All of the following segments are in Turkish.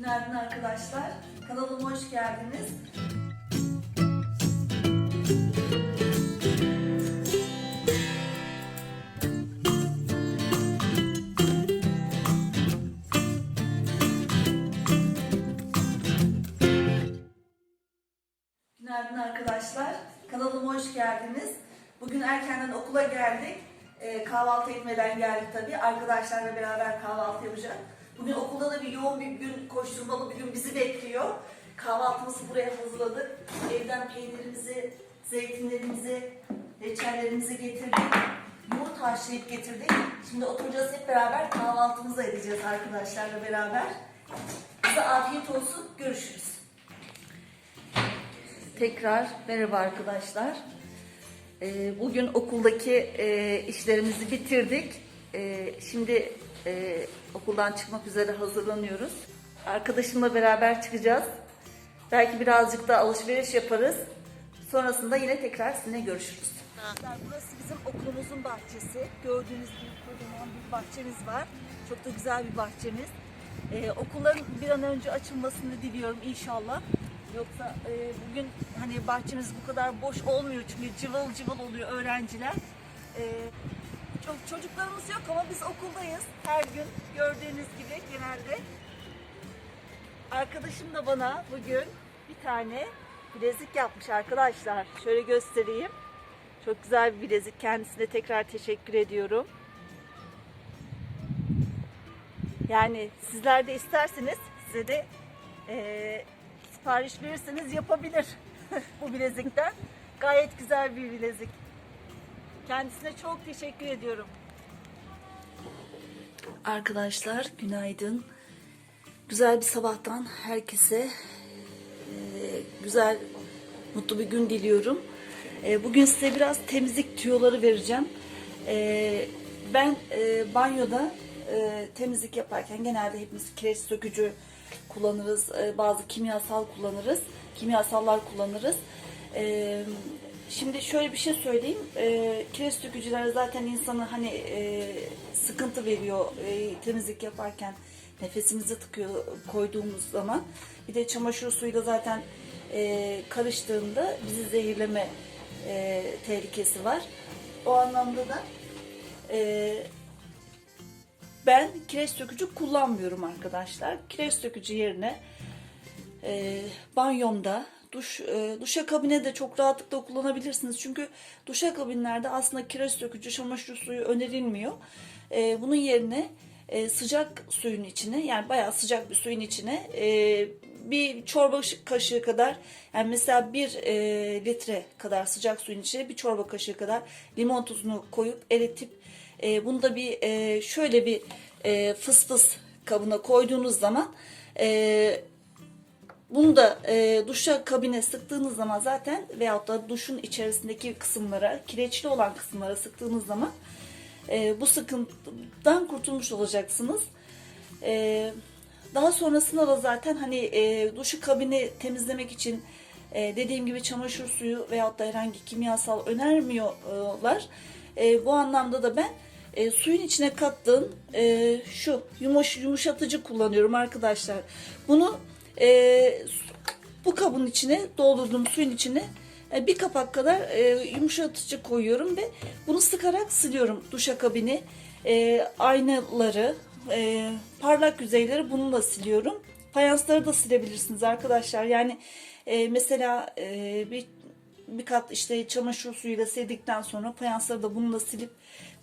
Günaydın arkadaşlar. Kanalıma hoş geldiniz. Günaydın arkadaşlar. Kanalıma hoş geldiniz. Bugün erkenden okula geldik. Ee, kahvaltı etmeden geldik tabii. Arkadaşlarla beraber kahvaltı yapacağız. Bugün okulda da bir yoğun bir gün, koşturmalı bir gün bizi bekliyor. Kahvaltımızı buraya hazırladık. Evden peynirimizi, zeytinlerimizi, reçellerimizi getirdik. Yumurta haşlayıp getirdik. Şimdi oturacağız hep beraber kahvaltımızı edeceğiz arkadaşlarla beraber. Size afiyet olsun. Görüşürüz. Tekrar merhaba arkadaşlar. Ee, Bugün okuldaki e, işlerimizi bitirdik. Ee, Şimdi e, okuldan çıkmak üzere hazırlanıyoruz. Arkadaşımla beraber çıkacağız. Belki birazcık da alışveriş yaparız. Sonrasında yine tekrar sizinle görüşürüz. Burası bizim okulumuzun bahçesi. Gördüğünüz gibi kocaman bir bahçemiz var. Çok da güzel bir bahçemiz. Ee, okulların bir an önce açılmasını diliyorum inşallah. Yoksa e, bugün hani bahçemiz bu kadar boş olmuyor çünkü cıvıl cıvıl oluyor öğrenciler. Ee, çok çocuklarımız yok ama biz okuldayız her gün gördüğünüz gibi genelde. Arkadaşım da bana bugün bir tane bilezik yapmış arkadaşlar. Şöyle göstereyim. Çok güzel bir bilezik. Kendisine tekrar teşekkür ediyorum. Yani sizler de isterseniz size de eee, sipariş verirseniz yapabilir bu bilezikten. Gayet güzel bir bilezik. Kendisine çok teşekkür ediyorum. Arkadaşlar günaydın. Güzel bir sabahtan herkese eee, güzel, mutlu bir gün diliyorum. Eee, bugün size biraz temizlik tüyoları vereceğim. Eee, ben banyoda temizlik yaparken genelde hepimiz kireç sökücü kullanırız, bazı kimyasal kullanırız, kimyasallar kullanırız. Şimdi şöyle bir şey söyleyeyim, Eee kireç sökücüler zaten insana hani eee, sıkıntı veriyor eee, temizlik yaparken nefesimizi tıkıyor koyduğumuz zaman. Bir de çamaşır suyuyla zaten eee, karıştığında bizi zehirleme eee, tehlikesi var. O anlamda da eee, ben kireç sökücü kullanmıyorum arkadaşlar. Kireç sökücü yerine e, banyomda duş e, duşakabine de çok rahatlıkla kullanabilirsiniz. Çünkü duşakabinlerde aslında kireç sökücü çamaşır suyu önerilmiyor. E, bunun yerine e, sıcak suyun içine yani bayağı sıcak bir suyun içine e, bir çorba kaşığı kadar yani mesela bir e, litre kadar sıcak suyun içine bir çorba kaşığı kadar limon tuzunu koyup eritip e, bunu da bir e, şöyle bir e, fıs fıs kabına koyduğunuz zaman e, bunu da e, duşa kabine sıktığınız zaman zaten veyahut da duşun içerisindeki kısımlara, kireçli olan kısımlara sıktığınız zaman e, bu sıkıntıdan kurtulmuş olacaksınız. E, daha sonrasında da zaten hani e, duşu kabini temizlemek için e, dediğim gibi çamaşır suyu veyahut da herhangi kimyasal önermiyorlar. E, bu anlamda da ben e, suyun içine kattığım e, şu yumuş, yumuşatıcı kullanıyorum arkadaşlar. Bunu e, bu kabın içine doldurduğum suyun içine e, bir kapak kadar e, yumuşatıcı koyuyorum ve bunu sıkarak siliyorum duşakabini, e, aynaları, e, parlak yüzeyleri bununla siliyorum. Fayansları da silebilirsiniz arkadaşlar. Yani e, mesela e, bir bir kat işte çamaşır suyuyla sildikten sonra fayansları da bununla silip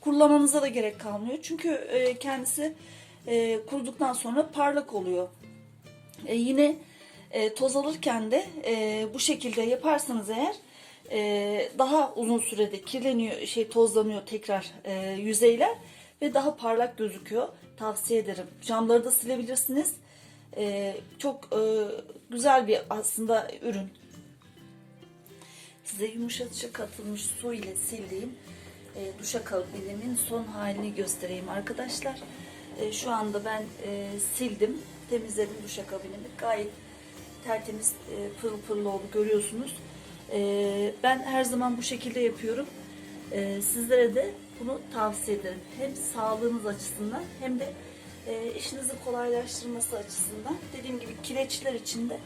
kurulamanıza da gerek kalmıyor. Çünkü e, kendisi e, kuruduktan sonra parlak oluyor. E, yine e, toz alırken de e, bu şekilde yaparsanız eğer e, daha uzun sürede kirleniyor, şey tozlanıyor tekrar e, yüzeyler ve daha parlak gözüküyor. Tavsiye ederim. Camları da silebilirsiniz. E, çok e, güzel bir aslında ürün. Size yumuşatıcı katılmış su ile sildiğim e, duşakabinimin son halini göstereyim arkadaşlar. E, şu anda ben e, sildim, temizledim duşakabinimi. Gayet tertemiz, e, pırıl pırıl oldu görüyorsunuz. E, ben her zaman bu şekilde yapıyorum. E, sizlere de bunu tavsiye ederim. Hem sağlığınız açısından hem de e, işinizi kolaylaştırması açısından. Dediğim gibi kireçler için de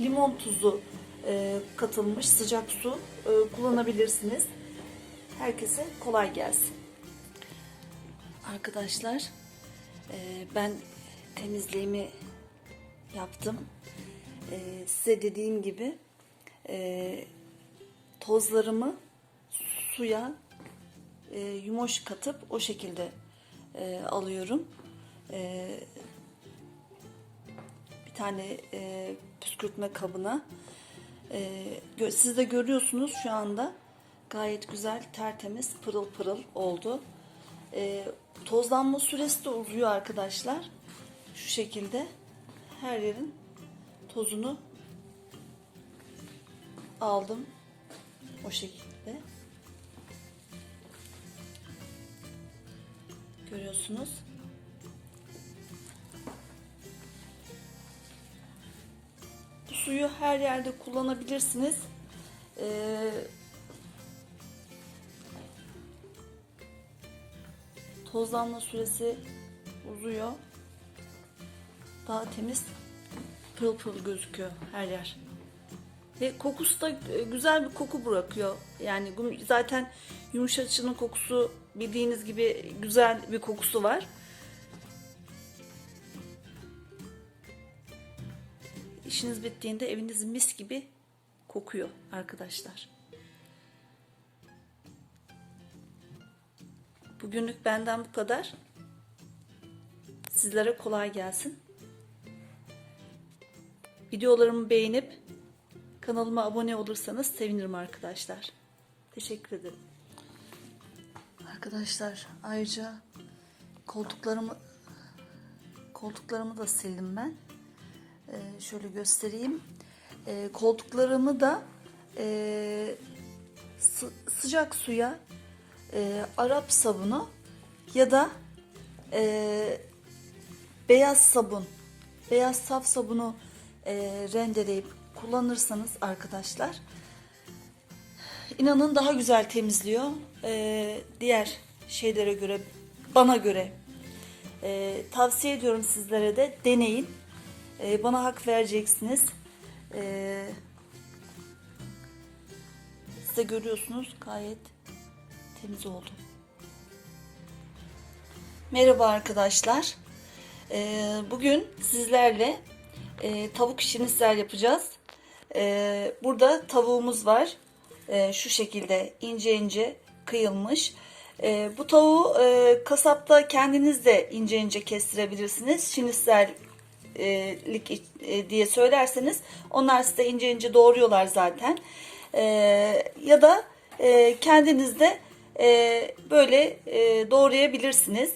limon tuzu e, katılmış sıcak su e, kullanabilirsiniz. Herkese kolay gelsin. Arkadaşlar e, ben temizliğimi yaptım. E, size dediğim gibi e, tozlarımı suya e, yumoş katıp o şekilde e, alıyorum. E, bir tane e, püskürtme kabına. E, siz de görüyorsunuz şu anda gayet güzel, tertemiz, pırıl pırıl oldu. E, tozlanma süresi de uzuyor arkadaşlar. Şu şekilde her yerin tozunu aldım. O şekilde. Görüyorsunuz. Bu suyu her yerde kullanabilirsiniz. Ee, tozlanma süresi uzuyor. Daha temiz pırıl pırıl gözüküyor her yer. Ve kokusu da e, güzel bir koku bırakıyor. Yani zaten yumuşatıcının kokusu bildiğiniz gibi güzel bir kokusu var. İşiniz bittiğinde eviniz mis gibi kokuyor arkadaşlar. Bugünlük benden bu kadar. Sizlere kolay gelsin. Videolarımı beğenip kanalıma abone olursanız sevinirim arkadaşlar. Teşekkür ederim. Arkadaşlar ayrıca koltuklarımı koltuklarımı da sildim ben. Ee, şöyle göstereyim. Ee, koltuklarımı da e, sı- sıcak suya e, Arap sabunu ya da e, beyaz sabun, beyaz saf sabunu e, rendeleyip kullanırsanız arkadaşlar inanın daha güzel temizliyor. E, diğer şeylere göre, bana göre. E, tavsiye ediyorum sizlere de deneyin. E, bana hak vereceksiniz. E, siz görüyorsunuz gayet temiz oldu. Merhaba arkadaşlar. Ee, bugün sizlerle e, tavuk şinisler yapacağız. Ee, burada tavuğumuz var. Ee, şu şekilde ince ince kıyılmış. Ee, bu tavuğu e, kasapta kendiniz de ince ince kestirebilirsiniz. Şinislerlik e, diye söylerseniz onlar size ince ince doğruyorlar zaten. Ee, ya da e, kendiniz de e, böyle e, doğrayabilirsiniz.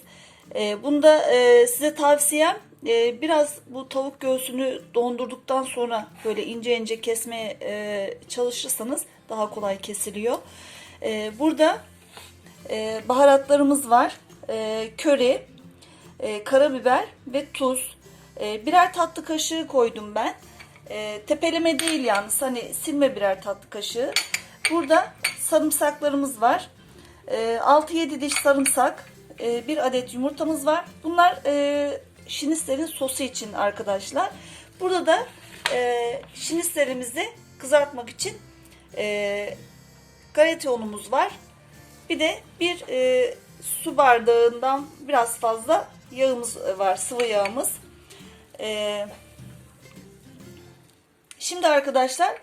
E, bunda e, size tavsiyem e, biraz bu tavuk göğsünü dondurduktan sonra böyle ince ince kesmeye e, çalışırsanız daha kolay kesiliyor. E, burada e, baharatlarımız var. E, köri, e, karabiber ve tuz. E, birer tatlı kaşığı koydum ben. E, tepeleme değil yalnız hani silme birer tatlı kaşığı. Burada sarımsaklarımız var. E, 6-7 diş sarımsak, e, bir adet yumurtamız var. Bunlar e, şinislerin sosu için arkadaşlar. Burada da e, şinislerimizi kızartmak için e, galeta unumuz var. Bir de bir e, su bardağından biraz fazla yağımız var, sıvı yağımız. E, şimdi arkadaşlar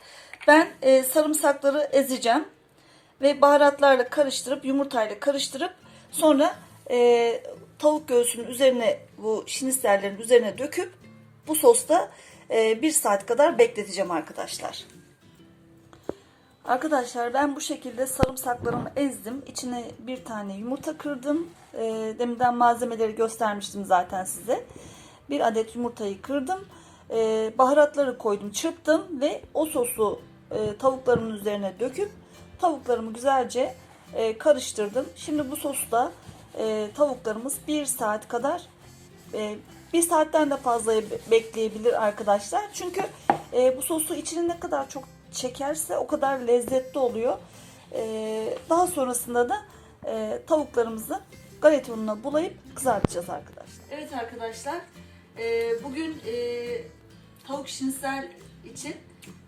ben e, sarımsakları ezeceğim ve baharatlarla karıştırıp yumurtayla karıştırıp sonra e, tavuk göğsünün üzerine bu şinislerlerin üzerine döküp bu sosta e, bir saat kadar bekleteceğim arkadaşlar. Arkadaşlar ben bu şekilde sarımsaklarımı ezdim. İçine bir tane yumurta kırdım. E, deminden malzemeleri göstermiştim zaten size. Bir adet yumurtayı kırdım. E, baharatları koydum, çırptım ve o sosu e, tavuklarımın üzerine döküp tavuklarımı güzelce e, karıştırdım. Şimdi bu sosta e, tavuklarımız bir saat kadar e, bir saatten de fazla bekleyebilir arkadaşlar. Çünkü e, bu sosu içine ne kadar çok çekerse o kadar lezzetli oluyor. E, daha sonrasında da e, tavuklarımızı galeta ununa bulayıp kızartacağız arkadaşlar. Evet arkadaşlar e, bugün e, tavuk şinsel için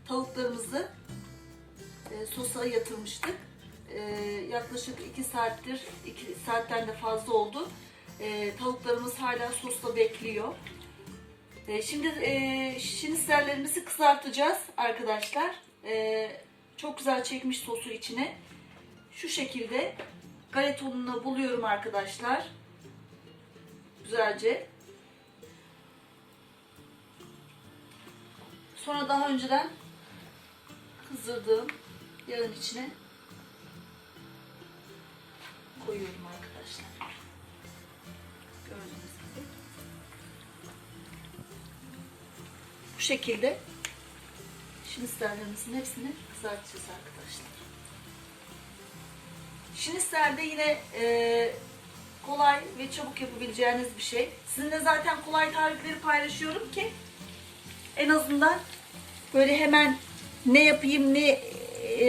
tavuklarımızı e, sosa yatırmıştık. E, yaklaşık 2 saattir, 2 saatten de fazla oldu. E, tavuklarımız hala sosta bekliyor. E, şimdi e, şinitzellerimizi kızartacağız arkadaşlar. E, çok güzel çekmiş sosu içine. Şu şekilde galeta ununa buluyorum arkadaşlar. Güzelce. Sonra daha önceden kızdırdığım yağın içine koyuyorum arkadaşlar. Gördüğünüz gibi. Bu şekilde şinitsellerimizin hepsini kızartacağız arkadaşlar. Şinitzel de yine e, kolay ve çabuk yapabileceğiniz bir şey. Sizinle zaten kolay tarifleri paylaşıyorum ki en azından böyle hemen ne yapayım ne e,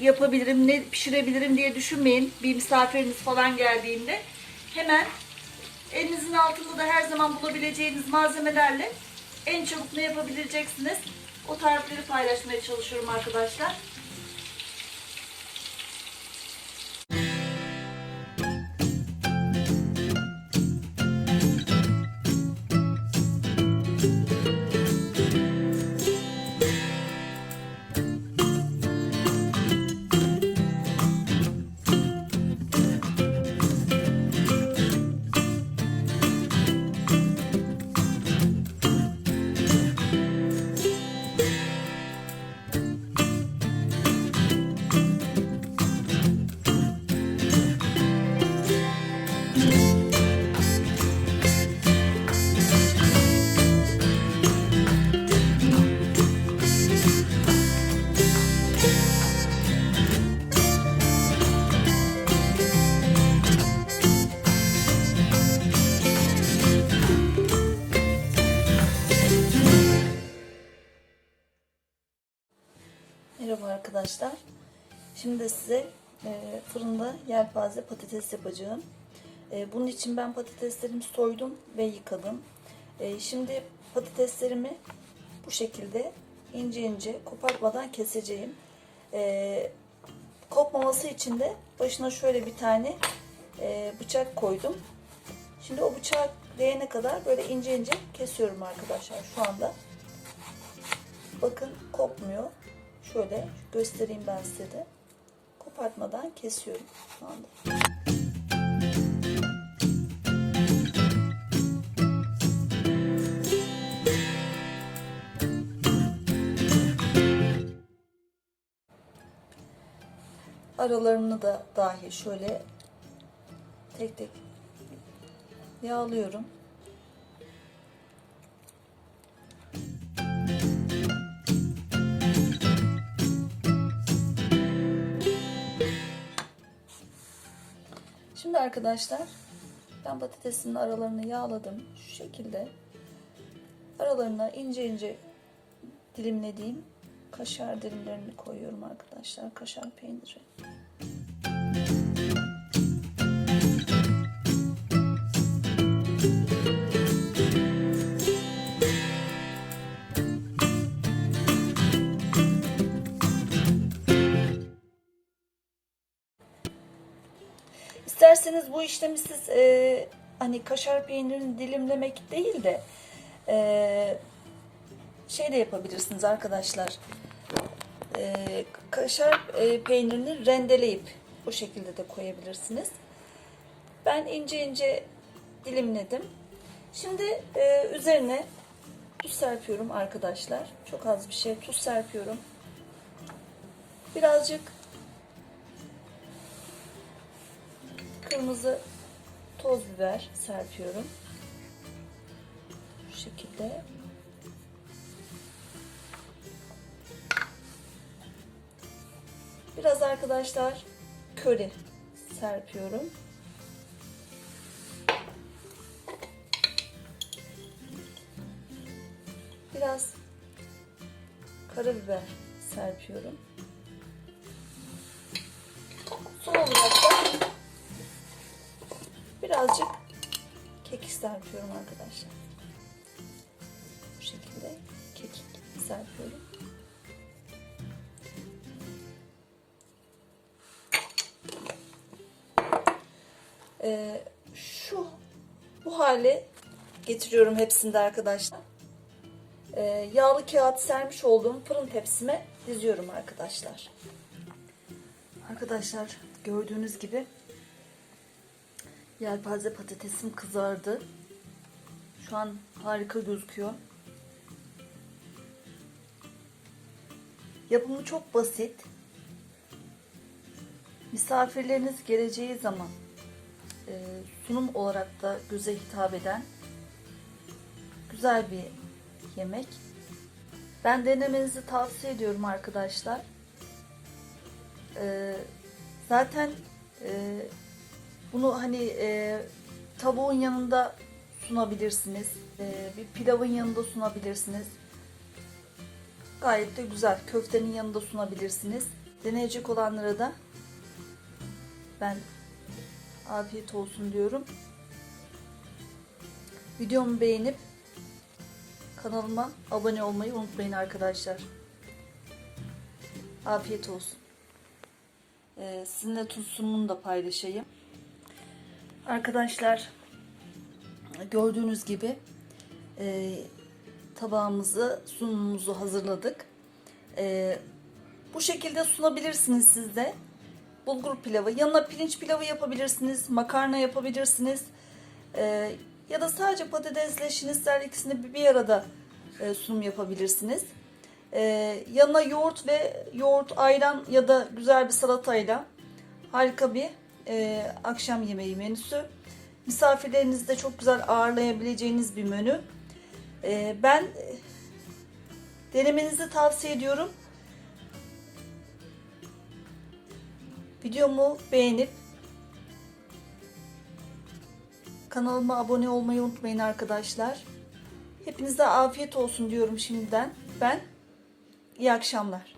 yapabilirim ne pişirebilirim diye düşünmeyin. Bir misafiriniz falan geldiğinde hemen elinizin altında da her zaman bulabileceğiniz malzemelerle en çabuk ne yapabileceksiniz o tarifleri paylaşmaya çalışıyorum arkadaşlar. Şimdi size e, fırında yelpaze patates yapacağım. E, bunun için ben patateslerimi soydum ve yıkadım. E, şimdi patateslerimi bu şekilde ince ince kopartmadan keseceğim. E, kopmaması için de başına şöyle bir tane e, bıçak koydum. Şimdi o bıçak değene kadar böyle ince ince kesiyorum arkadaşlar şu anda. Bakın kopmuyor. Şöyle göstereyim ben size de. Kopartmadan kesiyorum şu anda. Aralarını da dahi şöyle tek tek yağlıyorum. Şimdi arkadaşlar ben patatesin aralarını yağladım. Şu şekilde aralarına ince ince dilimlediğim kaşar dilimlerini koyuyorum arkadaşlar. Kaşar peyniri. İsterseniz bu işlemi siz e, hani kaşar peynirini dilimlemek değil de e, şey de yapabilirsiniz arkadaşlar. E, kaşar e, peynirini rendeleyip o şekilde de koyabilirsiniz. Ben ince ince dilimledim. Şimdi e, üzerine tuz serpiyorum arkadaşlar. Çok az bir şey tuz serpiyorum. Birazcık kırmızı toz biber serpiyorum. Bu şekilde. Biraz arkadaşlar köri serpiyorum. Biraz karabiber serpiyorum. Son olarak da birazcık kekik serpiyorum arkadaşlar. Bu şekilde kekik. serpiyorum. Ee, şu bu hale getiriyorum hepsinde arkadaşlar. Ee, yağlı kağıt sermiş olduğum fırın tepsime diziyorum arkadaşlar. Arkadaşlar gördüğünüz gibi yelpaze patatesim kızardı. Şu an harika gözüküyor. Yapımı çok basit. Misafirleriniz geleceği zaman e, sunum olarak da göze hitap eden güzel bir yemek. Ben denemenizi tavsiye ediyorum arkadaşlar. E, zaten e, bunu hani e, tavuğun yanında sunabilirsiniz. E, bir pilavın yanında sunabilirsiniz. Gayet de güzel. Köftenin yanında sunabilirsiniz. Deneyecek olanlara da ben afiyet olsun diyorum. Videomu beğenip kanalıma abone olmayı unutmayın arkadaşlar. Afiyet olsun. Ee, sizinle tuz sunumunu da paylaşayım. Arkadaşlar gördüğünüz gibi e, tabağımızı sunumumuzu hazırladık. E, bu şekilde sunabilirsiniz siz de. Bulgur pilavı. Yanına pirinç pilavı yapabilirsiniz. Makarna yapabilirsiniz. E, ya da sadece patatesle şinisler ikisini bir arada e, sunum yapabilirsiniz. E, yanına yoğurt ve yoğurt ayran ya da güzel bir salatayla harika bir e, akşam yemeği menüsü. Misafirlerinizi de çok güzel ağırlayabileceğiniz bir menü. E, ben denemenizi tavsiye ediyorum. Videomu beğenip kanalıma abone olmayı unutmayın arkadaşlar. Hepinize afiyet olsun diyorum şimdiden. Ben iyi akşamlar.